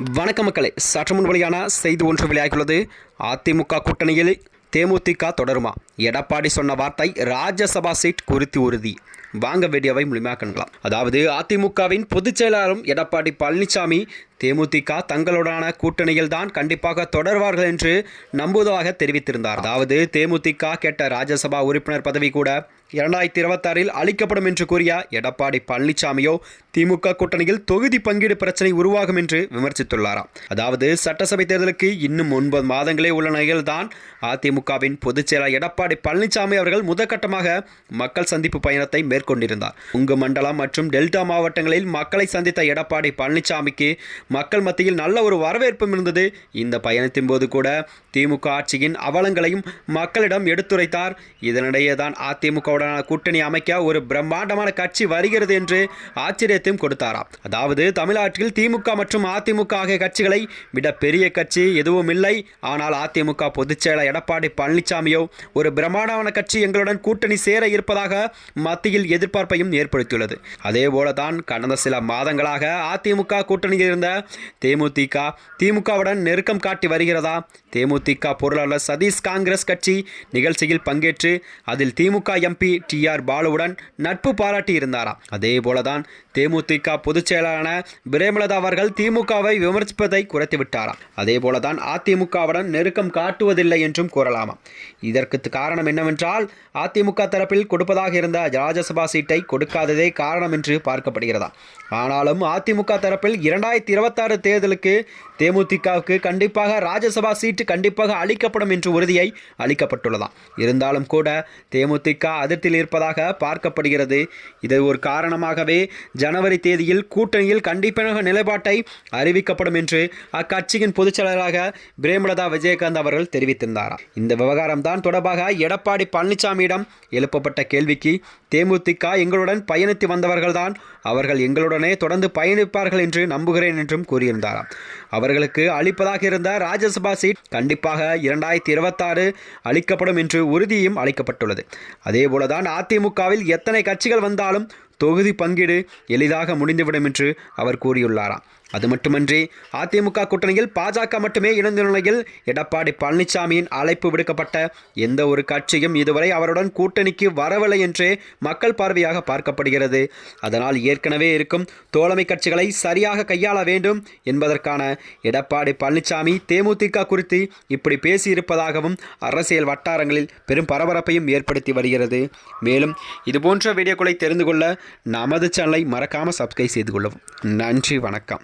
வணக்க மக்களே. சற்று முன் வெளியான செய்தி ஒன்று வெளியாகியுள்ளது. அதிமுக கூட்டணியில் தேமுதிக தொடருமா? எடப்பாடி சொன்ன வார்த்தை ராஜ்யசபா சீட் குறித்து உறுதி. வாங்க வீடியோவை முழுமையாக காணலாம் அதாவது அதிமுகவின் பொதுச் செயலாளரும் எடப்பாடி பழனிசாமி தேமுதிக தங்களுடனான கூட்டணியில் தான் கண்டிப்பாக தொடர்வார்கள் என்று நம்புவதாக தெரிவித்திருந்தார். அதாவது தேமுதிக கேட்ட ராஜ்யசபா உறுப்பினர் பதவி கூட இரண்டாயிரத்தி இருபத்தாறில் அளிக்கப்படும் என்று கூறிய எடப்பாடி பழனிசாமியோ திமுக கூட்டணியில் தொகுதி பங்கீடு பிரச்சனை உருவாகும் என்று விமர்சித்துள்ளாராம். அதாவது சட்டசபை தேர்தலுக்கு இன்னும் ஒன்பது மாதங்களே உள்ள நிலையில்தான் அதிமுகவின் பொதுச்செயலர் எடப்பாடி பழனிசாமி அவர்கள் முதற்கட்டமாக மக்கள் சந்திப்பு பயணத்தை மேற்கொண்டிருந்தார். உங்கு மண்டலம் மற்றும் டெல்டா மாவட்டங்களில் மக்களை சந்தித்த எடப்பாடி பழனிசாமிக்கு மக்கள் மத்தியில் நல்ல ஒரு வரவேற்பும் இருந்தது. இந்த பயணத்தின் போது கூட திமுக ஆட்சியின் அவலங்களையும் மக்களிடம் எடுத்துரைத்தார். இதனிடையே தான் அதிமுகவுடனான கூட்டணி அமைக்க ஒரு பிரம்மாண்டமான கட்சி வருகிறது என்று ஆச்சரியத்தையும் கொடுத்தாராம். அதாவது தமிழ்நாட்டில் திமுக மற்றும் அதிமுக ஆகிய கட்சிகளை விட பெரிய கட்சி எதுவும் இல்லை. ஆனால் அதிமுக பொதுச்செயலர் எடப்பாடி பழனிசாமியோ ஒரு பிரம்மாண்டமான கட்சி எங்களுடன் கூட்டணி சேர இருப்பதாக மத்தியில் எதிர்பார்ப்பையும் ஏற்படுத்தியுள்ளது. அதேபோல தான் கடந்த சில மாதங்களாக அதிமுக கூட்டணியில் இருந்த தேமுதிக திமுகவுடன் நெருக்கம் காட்டி வருகிறதா? தேமுதிக பொருளாளர் சதீஷ் காங்கிரஸ் கட்சி நிகழ்ச்சியில் பங்கேற்று அதில் திமுக எம்பி டி ஆர் பாலுவுடன் நட்பு பாராட்டி இருந்தாராம் அதே போலதான் தேமுதிக பொதுச் செயலாளரான பிரேமலதா அவர்கள் திமுகவை விமர்சிப்பதை குறைத்து விட்டாராம் அதே போலதான் அதிமுகவுடன் நெருக்கம் காட்டுவதில்லை என்றும் கூறலாமா? இதற்கு காரணம் என்னவென்றால் அதிமுக தரப்பில் கொடுப்பதாக இருந்த ராஜ்யசபா சீட்டை கொடுக்காததே காரணம் என்று பார்க்கப்படுகிறதா? ஆனாலும் அதிமுக தரப்பில் இரண்டாயிரத்தி இருபத்தாறு தேர்தலுக்கு தேமுதிகவுக்கு கண்டிப்பாக ராஜ்யசபா சீட்டு கண்டிப்பாக அளிக்கப்படும் என்று உறுதியை அளிக்கப்பட்டுள்ளதாம் இருந்தாலும் கூட தேமுதிக அதிர்ச்சியில் இருப்பதாக பார்க்கப்படுகிறது. இது ஒரு காரணமாகவே ஜனவரி தேதியில் கூட்டணியில் கண்டிப்பாக நிலைப்பாட்டை அறிவிக்கப்படும் என்று அக்கட்சியின் பொதுச் செயலராக பிரேமலதா விஜயகாந்த் அவர்கள் தெரிவித்திருந்தாராம் இந்த விவகாரம் தான் தொடர்பாக எடப்பாடி பழனிசாமியிடம் எழுப்பப்பட்ட கேள்விக்கு தேமுதிக எங்களுடன் பயணித்து வந்தவர்கள்தான். அவர்கள் எங்களுடனே தொடர்ந்து பயணிப்பார்கள் என்று நம்புகிறேன் என்றும் கூறியிருந்தாராம். அவர்களுக்கு அளிப்பதாக இருந்த ராஜ்யசபா சீட் கண்டிப்பாக இரண்டாயிரத்தி இருபத்தாறு அளிக்கப்படும் என்று உறுதியும் அளிக்கப்பட்டுள்ளது. அதேபோலதான் அதிமுகவில் எத்தனை கட்சிகள் வந்தாலும் தொகுதி பங்கீடு எளிதாக முடிந்துவிடும் என்று அவர் கூறியுள்ளாராம். அது மட்டுமன்றி அதிமுக கூட்டணியில் பாஜக மட்டுமே இணைந்த நிலையில் எடப்பாடி பழனிசாமியின் அழைப்பு விடுக்கப்பட்ட எந்த ஒரு கட்சியும் இதுவரை அவருடன் கூட்டணிக்கு வரவில்லை என்றே மக்கள் பார்வையாக பார்க்கப்படுகிறது. அதனால் ஏற்கனவே இருக்கும் தோழமை கட்சிகளை சரியாக கையாள வேண்டும் என்பதற்கான எடப்பாடி பழனிசாமி தேமுதிக குறித்து இப்படி பேசியிருப்பதாகவும் அரசியல் வட்டாரங்களில் பெரும் பரபரப்பையும் ஏற்படுத்தி வருகிறது. மேலும் இதுபோன்ற வீடியோக்களை தெரிந்து கொள்ள நமது சேனலை மறக்காமல் சப்ஸ்கிரைப் செய்து கொள்ளவும். நன்றி வணக்கம்.